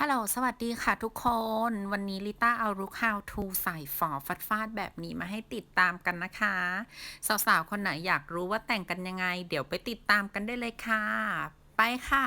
ฮัลโหล สวัสดีค่ะทุกคน วันนี้ลิต้าเอารุก How to ใส่ฝอฟัดฟาดแบบนี้มาให้ติดตามกันนะคะ สาวๆ คนไหนอยากรู้ว่าแต่งกันยังไง เดี๋ยวไปติดตามกันได้เลยค่ะ ไปค่ะ